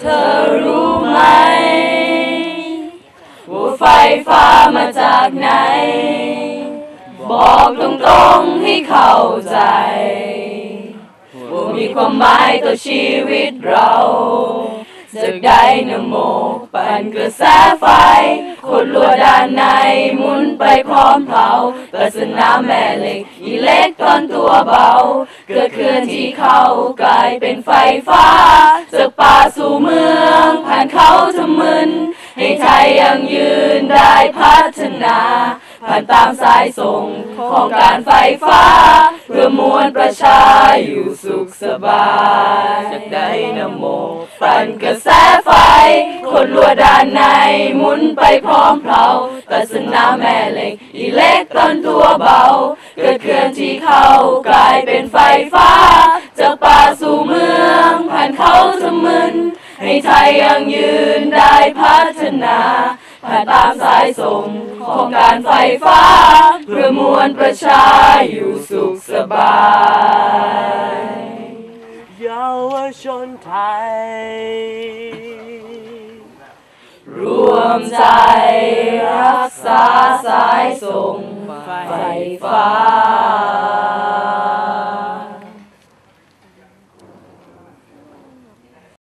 เธอรู้ไหม ว่าไฟฟ้ามาจากไหน บอกตรงๆให้เข้าใจ ว่ามีความหมายต่อชีวิตเรา จากไดนาโมปั่นกระแสไฟ คนลัวด้านในหมุนไปพร้อมเผาปรัสนาแม่เหล็กอีเล็กตอนตัวเบา เกิดเคลื่อนที่เข้ากลายเป็นไฟฟ้าจากป่าสู่เมือง ผ่านเขาทะมึน ให้ไทยยังยืนได้พัฒนา ผ่านตามสายส่งของการไฟฟ้า เพื่อมวลประชาอยู่สุขสบายจากไดนาโมปั่นกระแสไฟ นลัวด้านในหมุนไปพร้อมเพลาตัสนาแม่เหล็กอีเล็กตอนตัวเบา เกิดเคลื่อนที่เข้ากลายเป็นไฟฟ้า จากป่าสู่เมืองผ่านเขาทะมึน ให้ไทยยังยืนได้พัฒนาผ่านตามสายส่งของการไฟฟ้า เพื่อมวลประชาอยู่สุขสบาย เยาวชนไทย มใจรักษาสายส่งไฟฟ้า